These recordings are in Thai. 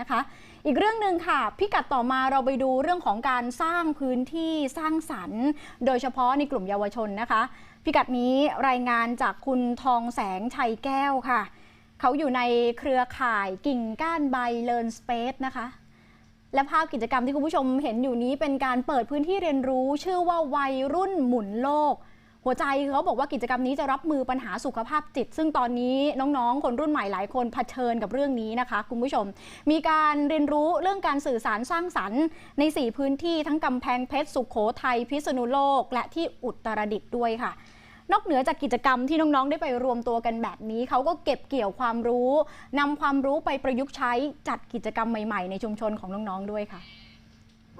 นะคะ อีกเรื่องหนึ่งค่ะ พิกัดต่อมาเราไปดูเรื่องของการสร้างพื้นที่สร้างสรรค์ โดยเฉพาะในกลุ่มเยาวชนนะคะ พิกัดนี้รายงานจากคุณทองแสงชัยแก้วค่ะ เขาอยู่ในเครือข่ายกิ่งก้านใบเลิร์นสเปซนะคะและภาพกิจกรรมที่คุณผู้ชมเห็นอยู่นี้เป็นการเปิดพื้นที่เรียนรู้ ชื่อว่าวัยรุ่นหมุนโลก หัวใจเขาบอกว่ากิจกรรมนี้จะรับมือปัญหาสุขภาพจิต ซึ่งตอนนี้น้องๆ คนรุ่นใหม่หลายคนเผชิญกับเรื่องนี้นะคะ คุณผู้ชม มีการเรียนรู้เรื่องการสื่อสารสร้างสรรค์ใน 4 พื้นที่ทั้งกำแพงเพชรสุขโขทัยพิษณุโลก และที่อุตรดิตถ์ด้วยค่ะ นอกเหนือจากกิจกรรมที่น้องๆ ได้ไปรวมตัวกันแบบนี้เขาก็เก็บเกี่ยวความรู้นำความรู้ไปประยุกต์ใช้จัดกิจกรรมใหม่ ๆ ในชุมชนของน้องๆด้วยค่ะ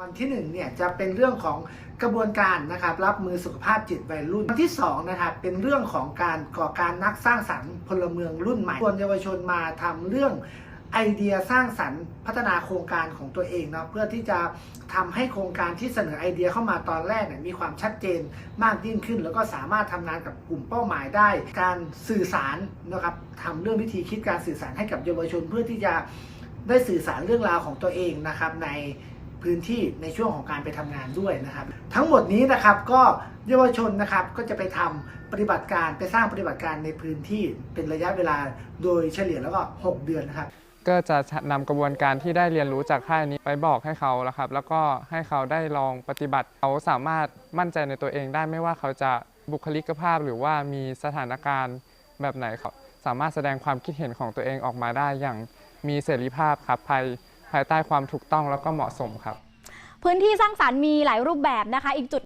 วันที่หนึ่งเนี่ยจะเป็นเรื่องของกระบวนการนะครับรับมือสุขภาพจิตวัยรุ่นวันที่สองนะครับเป็นเรื่องของการก่อการนักสร้างสรรค์พลเมืองรุ่นใหม่ชวนเยาวชนมาทำเรื่องไอเดียสร้างสรรค์พัฒนาโครงการของตัวเองนะเพื่อที่จะทำให้โครงการที่เสนอไอเดียเข้ามาตอนแรกเนี่ยมีความชัดเจนมากยิ่งขึ้น แล้วก็สามารถทำงานกับกลุ่มเป้าหมายได้ การสื่อสารนะครับทำเรื่องวิธีคิดการสื่อสารให้กับเยาวชน เพื่อที่จะได้สื่อสารเรื่องราวของตัวเองนะครับใน พื้นที่ในช่วงของการไปทำงานด้วยนะครับ ทั้งหมดนี้นะครับก็เยาวชนนะครับก็จะไปทำปฏิบัติการไปสร้างปฏิบัติการในพื้นที่เป็นระยะเวลาโดยเฉลี่ยแล้วก็ 6 เดือนนะครับก็จะนำกระบวนการที่ได้เรียนรู้จากค่ายนี้ไปบอกให้เขาแล้วครับ แล้วก็ให้เขาได้ลองปฏิบัติเขาสามารถมั่นใจในตัวเองได้ไม่ว่าเขาจะบุคลิกภาพหรือว่ามีสถานการณ์แบบไหนเขาสามารถแสดงความคิดเห็นของตัวเองออกมาได้อย่างมีเสรีภาพครับภาย ภายใต้ความถูกต้องแล้วก็เหมาะสมครับ พื้นที่สร้างสารรค์มีหลายรูปแบบนะคะ อีกจุด